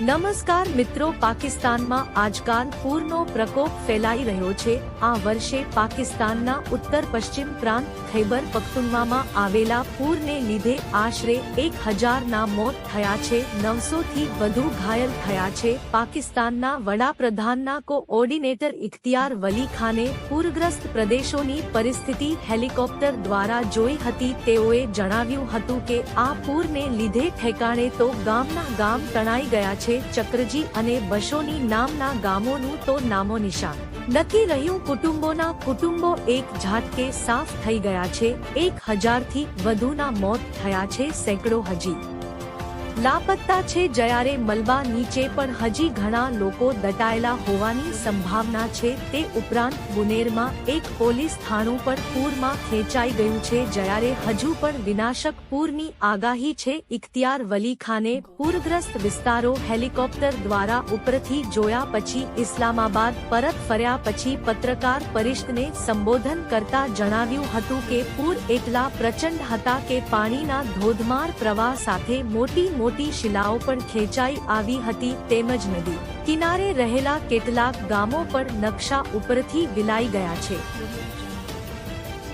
નમસ્કાર મિત્રો, પાકિસ્તાનમાં આજકાલ પૂરનો પ્રકોપ ફેલાઈ રહ્યો છે. આ વર્ષે પાકિસ્તાનના ઉત્તર પશ્ચિમ પ્રાંત ખૈબર પખ્તુનવામાં આવેલા પૂરને લીધે આશરે એક હજારના મોત થયા છે. નવસોથી વધુ ઘાયલ થયા છે. પાકિસ્તાનના વડાપ્રધાનના કોઓર્ડિનેટર ઇખ્તિયાર વલી ખાને પૂરગ્રસ્ત પ્રદેશોની પરિસ્થિતિ હેલિકોપ્ટર દ્વારા જોઈ હતી. તેઓએ જણાવ્યું હતું કે, આ પૂરને લીધે ઠેકાણે તો ગામના ગામ તણાઈ ગયા છે. ચક્રજી અને બશોની નામના ગામોનું તો નામો નિશાન. નક્કી રહ્યું કુટુંબોના કુટુંબો એક ઝાટકે સાફ થઈ ગયા છે. એક હજારથી વધુના મોત થયા છે સેંકડો હજી. લાપત્તા છે જયારે મલબા નીચે પણ હજી ઘણા લોકો દટાયેલા હોવાની સંભાવના છે. તે ઉપરાંત બુનેરમાં એક પોલીસ થાણું પણ પૂરમાં ખેંચાઈ ગયું છે જયારે હજુ પણ વિનાશક પૂરની આગાહી છે. ઇખ્તિયાર વલી ખાને પૂરગ્રસ્ત વિસ્તારો હેલિકોપ્ટર દ્વારા ઉપરથી જોયા પછી ઇસ્લામાબાદ પરત ફર્યા પછી પત્રકાર પરિષદને સંબોધન કરતા જણાવ્યું હતું કે પૂર એટલા પ્રચંડ હતા કે પાણીના ધોધમાર પ્રવાહ સાથે મોટી મોટી શિલાઓ પણ ખેંચાઈ આવી હતી તેમજ નદી કિનારે રહેલા કેટલાક ગામો પણ નકશા ઉપરથી વિલાઈ ગયા છે.